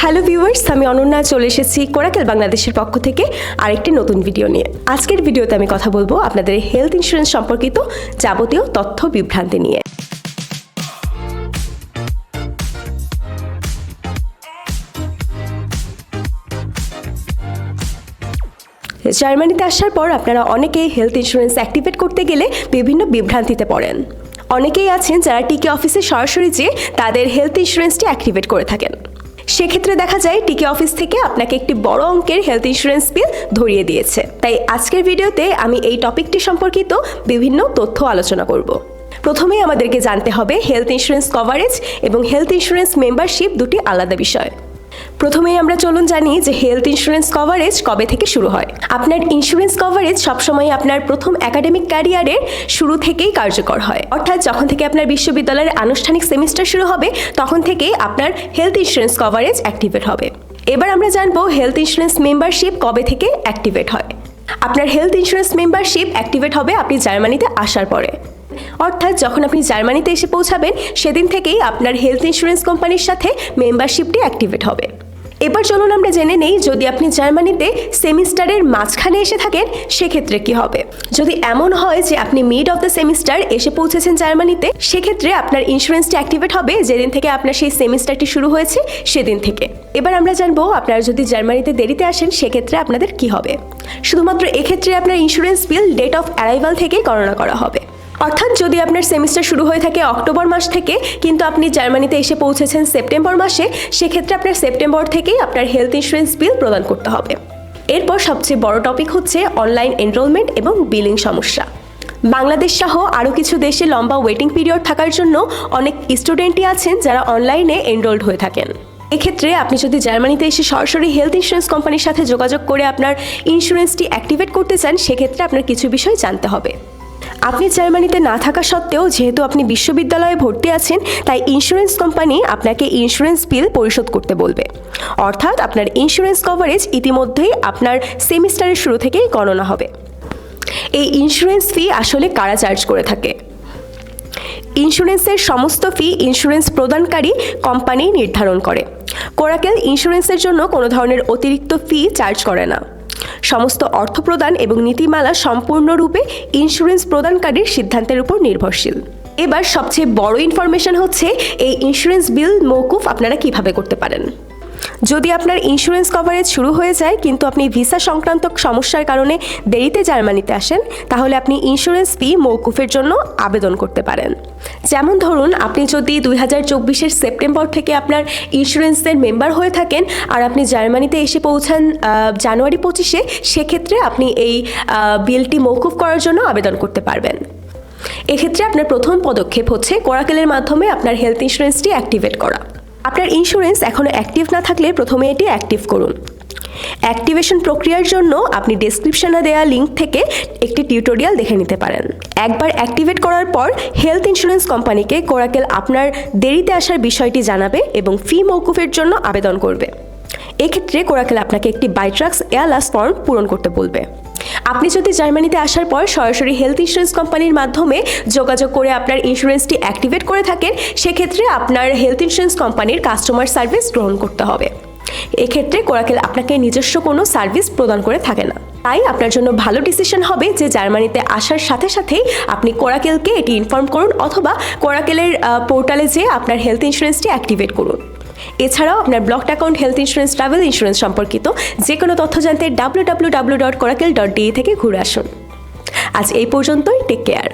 Hello viewers আমি অনন্যা চলে এসেছি কোরাকেল বাংলাদেশের পক্ষ থেকে আরেকটি নতুন ভিডিও নিয়ে। আজকের ভিডিওতে আমি কথা বলব আপনাদের হেলথ ইন্স্যুরেন্স সম্পর্কিত যাবতীয় তথ্য বিভ্রান্তি নিয়ে। জার্মানিতে আসার পর আপনারা অনেকেই হেলথ ইন্স্যুরেন্স অ্যাক্টিভেট করতে গেলে বিভিন্ন বিভ্রান্তিতে পড়েন। অনেকেই আছেন যারা টিকে অফিসে সরাসরি যেয়ে তাদের হেলথ ইন্স্যুরেন্সটি অ্যাক্টিভেট করে থাকেন। সেক্ষেত্রে দেখা যায় টিকে অফিস থেকে আপনাকে একটি বড় অঙ্কের হেলথ ইন্স্যুরেন্স বিল ধরিয়ে দিয়েছে। তাই আজকের ভিডিওতে আমি এই টপিকটি সম্পর্কিত বিভিন্ন তথ্য আলোচনা করব। প্রথমেই আমাদেরকে জানতে হবে হেলথ ইন্স্যুরেন্স কভারেজ এবং হেলথ ইন্স্যুরেন্স মেম্বারশিপ দুটি আলাদা বিষয়। প্রথমেই আমরা চলুন জানি যে হেলথ ইন্স্যুরেন্স কভারেজ কবে থেকে শুরু হয়। আপনার ইন্স্যুরেন্স কভারেজ সবসময় আপনার প্রথম একাডেমিক ক্যারিয়ারের শুরু থেকেই কার্যকর হয়। অর্থাৎ যখন থেকে আপনার বিশ্ববিদ্যালয়ের আনুষ্ঠানিক সেমিস্টার শুরু হবে, তখন থেকেই আপনার হেলথ ইন্স্যুরেন্স কভারেজ অ্যাক্টিভেট হবে। এবার আমরা জানব হেলথ ইন্স্যুরেন্স মেম্বারশিপ কবে থেকে অ্যাক্টিভেট হয়। আপনার হেলথ ইন্স্যুরেন্স মেম্বারশিপ অ্যাক্টিভেট হবে আপনি জার্মানিতে আসার পরে। অর্থাৎ যখন আপনি জার্মানিতে এসে পৌঁছাবেন, সেদিন থেকেই আপনার হেলথ ইন্স্যুরেন্স কোম্পানির সাথে মেম্বারশিপটি অ্যাক্টিভেট হবে। এবার চলুন আমরা জেনে নেই, যদি আপনি জার্মানিতে সেমিস্টারের মাঝখানে এসে থাকেন, সেক্ষেত্রে কি হবে? যদি এমন হয় যে আপনি মিড অফ দ্য সেমিস্টার এসে পৌঁছেছেন জার্মানিতে, সেক্ষেত্রে আপনার ইন্স্যুরেন্সটি অ্যাক্টিভেট হবে যেদিন থেকে আপনার সেই সেমিস্টারটি শুরু হয়েছে, সেদিন থেকে। এবার আমরা জানব, আপনারা যদি জার্মানিতে দেরিতে আসেন, সেক্ষেত্রে আপনাদের কি হবে? শুধুমাত্র এক্ষেত্রে আপনার insurance bill date of arrival থেকে গণনা করা হবে। অর্থাৎ যদি আপনার সেমিস্টার শুরু হয়ে থাকে অক্টোবর মাস থেকে, কিন্তু আপনি জার্মানিতে এসে পৌঁছেছেন সেপ্টেম্বর মাসে, সেক্ষেত্রে আপনার সেপ্টেম্বর থেকেই আপনার হেলথ ইন্স্যুরেন্স বিল প্রদান করতে হবে। এরপর সবচেয়ে বড় টপিক হচ্ছে অনলাইন এনরোলমেন্ট এবং বিলিং সমস্যা। বাংলাদেশ সহ আরও কিছু দেশে লম্বা ওয়েটিং পিরিয়ড থাকার জন্য অনেক স্টুডেন্টই আছেন যারা অনলাইনে এনরোলড হয়ে থাকেন। এক্ষেত্রে আপনি যদি জার্মানিতে এসে সরাসরি হেলথ ইন্স্যুরেন্স কোম্পানির সাথে যোগাযোগ করে আপনার ইন্স্যুরেন্সটি অ্যাক্টিভেট করতে চান, সেক্ষেত্রে আপনার কিছু বিষয় জানতে হবে। আপনি জার্মানিতে না থাকা সত্ত্বেও যেহেতু আপনি বিশ্ববিদ্যালয়ে ভর্তি আছেন, তাই ইন্স্যুরেন্স কোম্পানি আপনাকে ইন্স্যুরেন্স বিল পরিশোধ করতে বলবে। অর্থাৎ আপনার ইন্স্যুরেন্স কভারেজ ইতিমধ্যেই আপনার সেমিস্টারের শুরু থেকেই গণনা হবে। এই ইন্স্যুরেন্স ফি আসলে কারা চার্জ করে থাকে? ইন্স্যুরেন্সের সমস্ত ফি ইন্স্যুরেন্স প্রদানকারী কোম্পানি নির্ধারণ করে। কোরাকেল ইন্স্যুরেন্সের জন্য কোনো ধরনের অতিরিক্ত ফি চার্জ করে না। সমস্ত অর্থ প্রদান এবং নীতিমালা সম্পূর্ণরূপে ইন্স্যুরেন্স প্রদানকারীর সিদ্ধান্তের উপর নির্ভরশীল। এবার সবচেয়ে বড় ইনফরমেশন হচ্ছে, এই ইন্স্যুরেন্স বিল মৌকুফ আপনারা কীভাবে করতে পারেন? যদি আপনার ইন্স্যুরেন্স কভারেজ শুরু হয়ে যায়, কিন্তু আপনি ভিসা সংক্রান্ত সমস্যার কারণে দেরিতে জার্মানিতে আসেন, তাহলে আপনি ইন্স্যুরেন্স ফি মৌকুফের জন্য আবেদন করতে পারেন। যেমন ধরুন, আপনি যদি দুই হাজার চব্বিশের সেপ্টেম্বর থেকে আপনার ইন্স্যুরেন্সের মেম্বার হয়ে থাকেন আর আপনি জার্মানিতে এসে পৌঁছান জানুয়ারি পঁচিশে, সেক্ষেত্রে আপনি এই বিলটি মৌকুফ করার জন্য আবেদন করতে পারবেন। এক্ষেত্রে আপনার প্রথম পদক্ষেপ হচ্ছে কোরাকেলের মাধ্যমে আপনার হেলথ ইন্স্যুরেন্সটি অ্যাক্টিভেট করা। আপনার ইন্স্যুরেন্স এখনও অ্যাক্টিভ না থাকলে প্রথমে এটি অ্যাক্টিভ করুন। অ্যাক্টিভেশন প্রক্রিয়ার জন্য আপনি ডেসক্রিপশনে দেওয়া লিঙ্ক থেকে একটি টিউটোরিয়াল দেখে নিতে পারেন। একবার অ্যাক্টিভেট করার পর হেলথ ইন্স্যুরেন্স কোম্পানিকে কোরাকেল আপনার দেরিতে আসার বিষয়টি জানাবে এবং ফি মৌকুফের জন্য আবেদন করবে। এক্ষেত্রে কোরাকেল আপনাকে একটি বাইট্রাক্স এয়ারলাস ফর্ম পূরণ করতে বলবে। আপনি যদি জার্মানিতে আসার পর সরাসরি হেলথ ইন্স্যুরেন্স কোম্পানির মাধ্যমে যোগাযোগ করে আপনার ইন্স্যুরেন্সটি অ্যাক্টিভেট করে থাকেন, সেক্ষেত্রে আপনার হেলথ ইন্স্যুরেন্স কোম্পানির কাস্টমার সার্ভিস গ্রহণ করতে হবে। এক্ষেত্রে কোরাকেল আপনাকে নিজস্ব কোনো সার্ভিস প্রদান করে থাকে না। তাই আপনার জন্য ভালো ডিসিশন হবে যে জার্মানিতে আসার সাথে সাথেই আপনি কোরাকেলকে এটি ইনফর্ম করুন অথবা কোরাকেলের পোর্টালে যেয়ে আপনার হেলথ ইন্স্যুরেন্সটি অ্যাক্টিভেট করুন। এছাড়াও আপনার block account health insurance travel insurance সম্পর্কিত যে কোনো তথ্য জানতে W W W dot coracle dot D থেকে ঘুরে আসুন। আজ এই পর্যন্তই টেক কেয়ার